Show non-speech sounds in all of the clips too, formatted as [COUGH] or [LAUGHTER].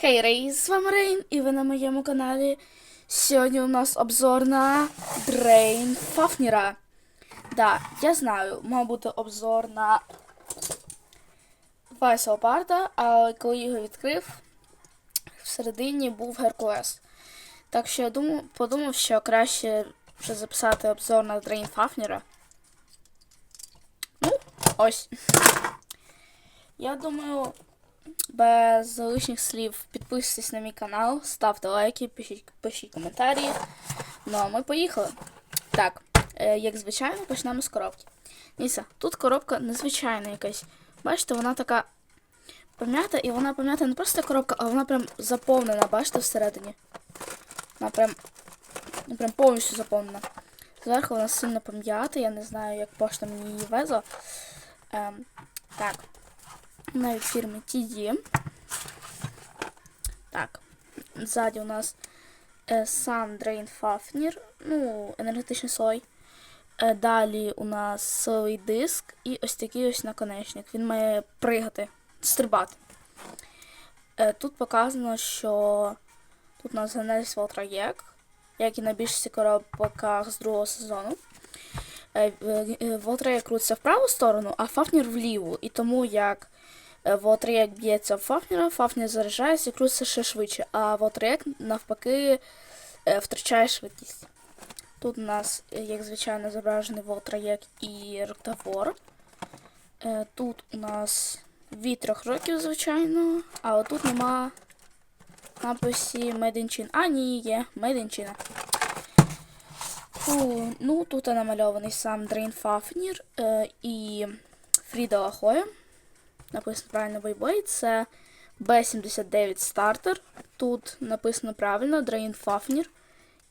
Хей, Рей, з вами Рейн, і ви на моєму каналі. Сьогодні у нас обзор на Дрейн Фафніра. Да, я знаю, мав бути обзор на Вайса Опарда, але коли його відкрив, всередині був Геркулес. Так що я думав, подумав, що краще вже записати обзор на Дрейн Фафніра. Ну, ось. Я думаю, без лишніх слів підписуйтесь на мій канал, ставте лайки, пишіть, пишіть коментарі. Ну а ми поїхали. Так, е, як звичайно, почнемо з коробки. Дивіться, тут коробка незвичайна якась. Бачите, вона така пом'ята, і вона пом'ята не просто коробка, а вона прям заповнена, бачите, всередині. Вона прям, ну, прям повністю заповнена. Зверху вона сильно пом'ята, я не знаю, як пошта мені її везла. Ем, так навіть фірми TD. Так, ззаді у нас е, Sun Drain Fafnir, ну, енергетичний слой. Е, далі у нас силовий диск і ось такий ось наконечник. Він має пригати, стрибати. Е, тут показано, що тут у нас Genesis Voltrajek, як і на більшості коробках з другого сезону. Волтреєк крутиться в праву сторону, а Фафнір в ліву. І тому як Волтреєк б'ється в Фафніра, Фафнір заряджається і крутиться ще швидше, а Волтреєк навпаки е, втрачає швидкість. Тут у нас, е, як звичайно, зображений Волтреєк і Роктавор. Е, Тут у нас від трьох років, звичайно, але тут нема написі Made. А, ні, є Made ну, тут намальований сам Дрейн Фафнір е, і Фріда Лахоя. Написано правильно Бойбой. Це B79 стартер. Тут написано правильно Дрейн Фафнір.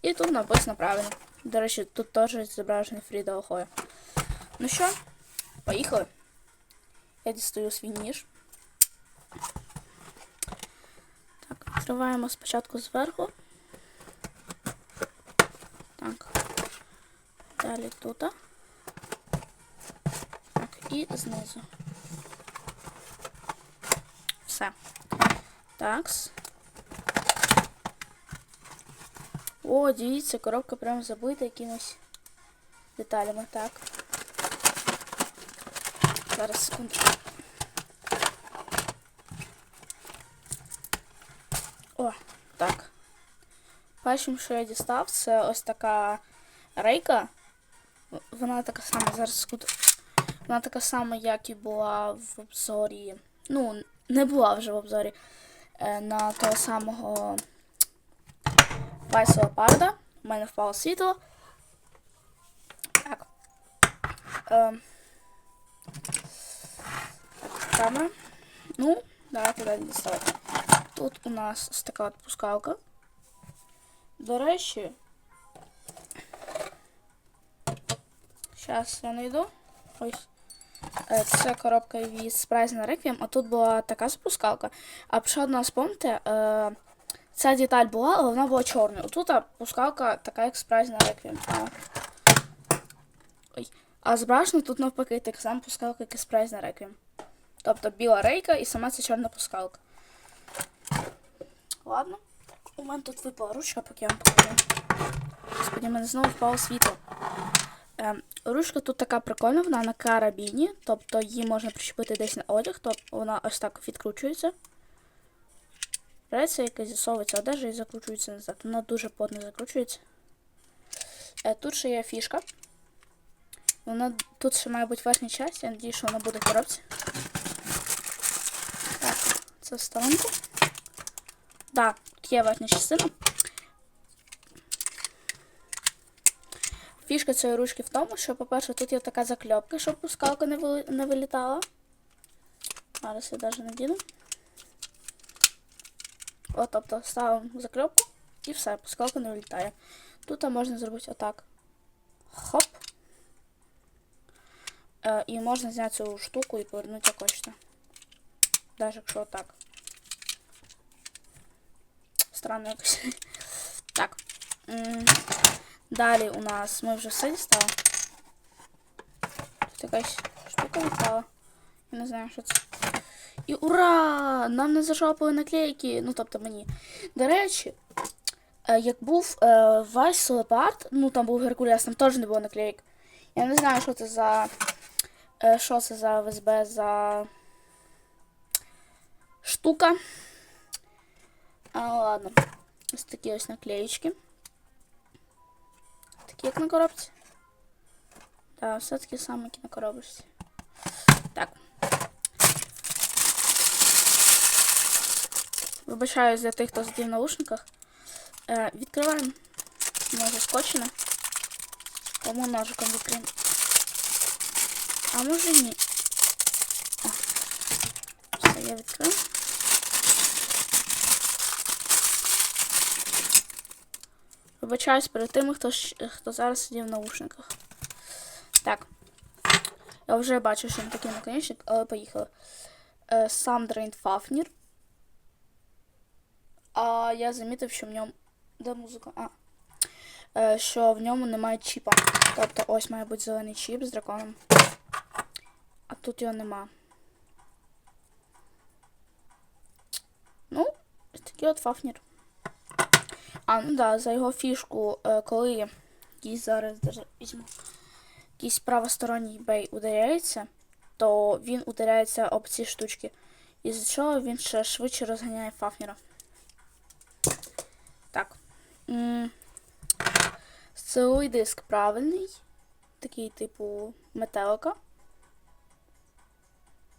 І тут написано правильно. До речі, тут теж зображений Фріда Лахоя. Ну що, поїхали. Я дістаю свій ніж. Так, відкриваємо спочатку зверху. Так. Далі тут. Так, і знизу. Все. Такс. О, дивіться, коробка прям забита якимось деталями. Так. Зараз секунду. О, так. Першим, що я дістав, це ось така рейка. Вона така сама, зараз секунду. Вона така сама, як і була в обзорі. Ну, не була вже в обзорі е, на того самого Вайсова парда. У мене впало світло. Так. Е, так, камера. Ну, давайте далі діставати. Тут у нас ось така пускалка. До речі, зараз я знайду. Ось. Е, Це коробка від Surprise на Requiem, а тут була така спускалка. А ще одна, спомните, е, ця деталь була, але вона була чорною. Тут пускалка така, як Surprise на Requiem. А, Ой. а зображено тут навпаки так само пускалка, як і Surprise на Requiem. Тобто біла рейка і сама ця чорна пускалка. Ладно. У мене тут випала ручка, поки я вам покажу. Господи, в мене знову впало світло. Ем, ручка тут така прикольна, вона на карабіні, тобто її можна причепити десь на одяг, тобто вона ось так відкручується. Береться якась засовується одежа і закручується назад. Вона дуже плотно закручується. Е, тут ще є фішка. Вона тут ще має бути верхня частина, я надію, що вона буде в коробці. Так, це в сторонку. Так, тут є верхня частина. Фішка цієї ручки в тому, що, по-перше, тут є така закльопка, щоб пускалка не, вили... не вилітала. Зараз я навіть не діну. От, тобто ставимо закльопку і все, пускалка не вилітає. Тут можна зробити отак. Хоп. Е, і можна зняти цю штуку і повернути як хочете. Навіть якщо отак. Странно якось. [LAUGHS] Так. Далі у нас ми вже все дістали. Тут якась штука відпала. Я не знаю, що це. І ура! Нам не зашопили наклейки. Ну, тобто мені. До речі, е, як був е, Vice Leopard, ну там був Геркулес, там теж не було наклеїк. Я не знаю, що це за. е, Що це за ВСБ за штука. А, ладно. Ось такі ось наклеїчки. Такі на коробці. Так, все такі самі, як на коробочці. Так. Вибачаюсь для тих, хто сидів в наушниках. Е, відкриваємо. Може скотчене. Тому ножиком відкриємо. А може ні. О. Все, я відкрив. Вибачаюсь перед тими, хто, хто зараз сидів в наушниках. Так. Я вже бачу, що він такий наконечник, але поїхали. Е, сам Дрейн Фафнір. А я замітив, що в ньому. Де музика? А. Е, що в ньому немає чіпа. Тобто ось має бути зелений чіп з драконом. А тут його нема. Ну, такий от Фафнір. А, ну да, за його фішку, е, коли якийсь зараз візьму, якийсь правосторонній бей ударяється, то він ударяється об ці штучки. Із-за чого він ще швидше розганяє Фафнера. Так. Силовий диск правильний. Такий, типу, метелика.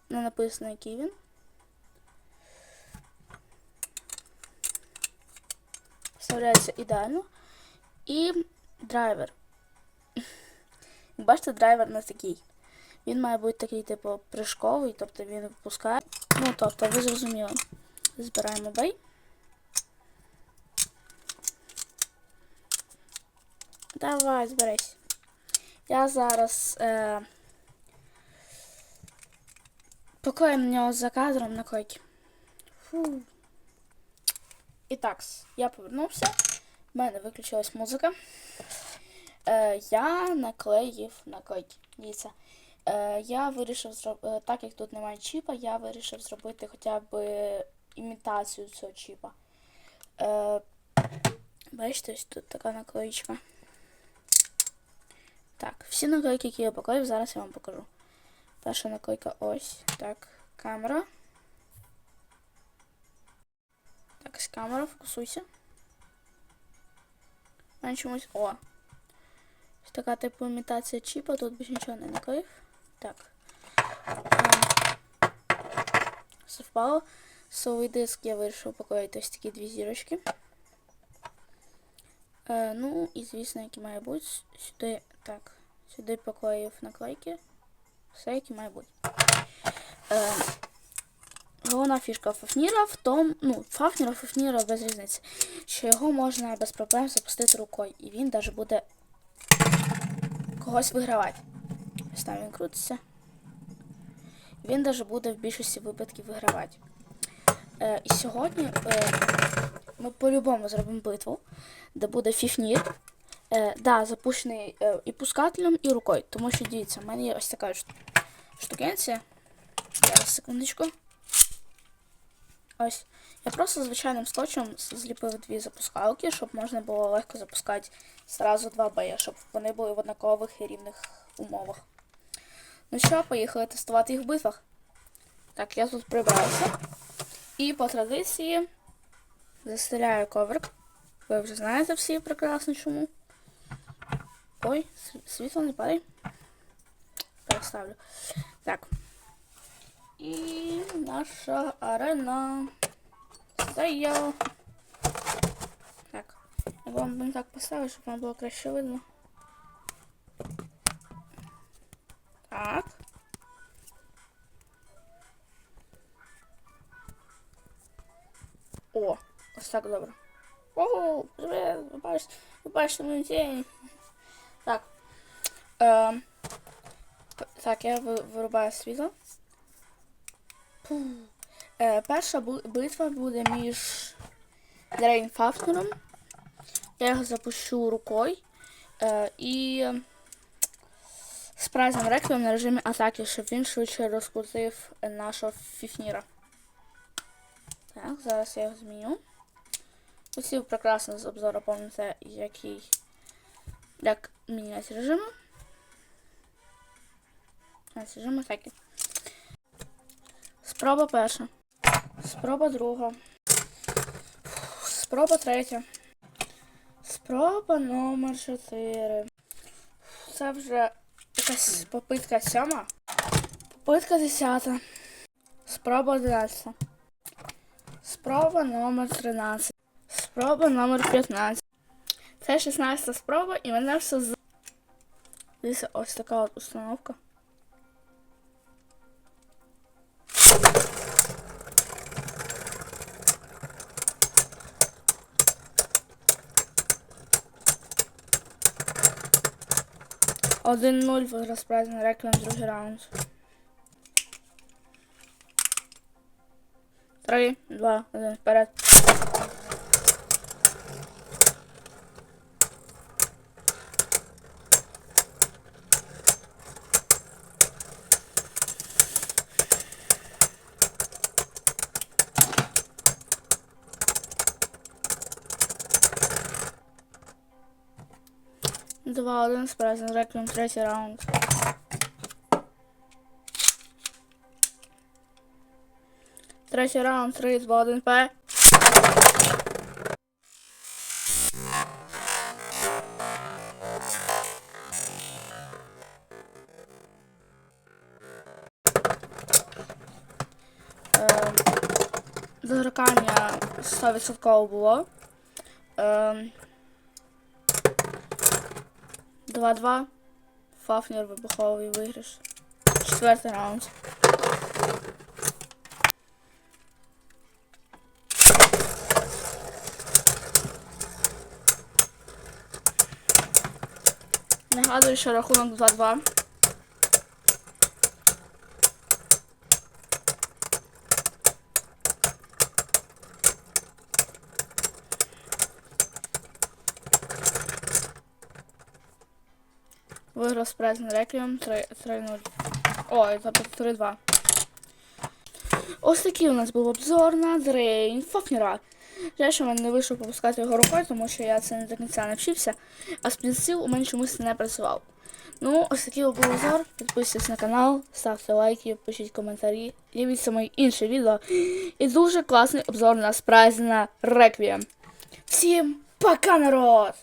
Не написано, який він. Вставляється ідеально. І драйвер. Бачите, драйвер не такий. Він має бути такий, типу, прыжковий, тобто він випускає. Ну, тобто, ви зрозуміли. Збираємо бей. Давай, зберись. Я зараз е, поклею на нього за кадром на койки. Фу. І так, я повернувся. В мене виключилась музика. Е, я наклеїв на койки. Дивіться. Е, я вирішив зробити, так як тут немає чіпа, я вирішив зробити хоча б імітацію цього чіпа. Е, бачите, ось тут така наклеїчка. Так, всі наклейки, які я поклеїв, зараз я вам покажу. Перша наклейка ось. Так, камера. Так, ось камера, фокусуйся. У мене чомусь. О! Ось така типу імітація чіпа, тут більше нічого не наклеїв. Так. Ем, Совпало. Совий диск я вирішив поклеїти ось такі дві зірочки. Е, ну, і звісно, які має бути. Сюди. Так. Сюди поклеїв наклейки. Все, які має бути. Е, головна фішка Фафніра в тому, ну, Фафніра, Фафніра без різниці, що його можна без проблем запустити рукою, і він навіть буде когось вигравати. Ось там він крутиться. Він навіть буде в більшості випадків вигравати. Е, і сьогодні е, ми по-любому зробимо битву, де буде Фіфнір. Е, да, запущений е, і пускателем, і рукою. Тому що дивіться, в мене є ось така штукенція. Зараз секундочку. Ось. Я просто звичайним скотчем зліпив дві запускалки, щоб можна було легко запускати зразу два бея, щоб вони були в однакових і рівних умовах. Ну що, поїхали тестувати їх в битвах. Так, я тут прибрався. І по традиції застеляю коврик. Ви вже знаєте всі прекрасно чому. Ой, світло не падай. Переставлю. Так. І наша арена. Стояла. Так. Я вам так поставити, щоб вам було краще видно. Так. О, ось так добре. Ого, ви бачите, мою тінь. Так. Е, так, я ви- вирубаю світло. Е, перша битва буде між Дрейн Фафнером. Я його запущу рукою. Е, і з прайзом реквієм на режимі атаки, щоб він швидше розкрутив нашого фіфніра. Так, зараз я його зміню. Усі прекрасно з обзору пам'ятаєте, який як міняти режими. Ось режими такі. Спроба перша. Спроба друга. Спроба третя. Спроба номер 4. Це вже якась попитка сьома. Попитка десята. Спроба 11. Спроба номер 13. Спроба номер 15. Це 16 спроба і мене все з. Дивіться, ось така от установка. Один нуль виграв спрайзний Реклам другий раунд. Три, два, один, вперед. Два, один, спрайзний реквієм третій раунд. Третій раунд, три, два, один, П. Ем, Дорікання 100% було. Ем, 2-2. Фафнер вибуховий виграш. Четвертий раунд. Нагадую, що рахунок 2-2. Виграв спрайзний реквієм 3-0. Ой, це 3-2. Ось такий у нас був обзор на Дрейн Фофнера. Жаль, що в мене не вийшло попускати його рукою, тому що я це не до кінця навчився, а спінсил у мене чомусь не працював. Ну, ось такий був обзор. Підписуйтесь на канал, ставте лайки, пишіть коментарі, дивіться мої інші відео. І дуже класний обзор на спрайзна Реквієм. Всім пока, народ!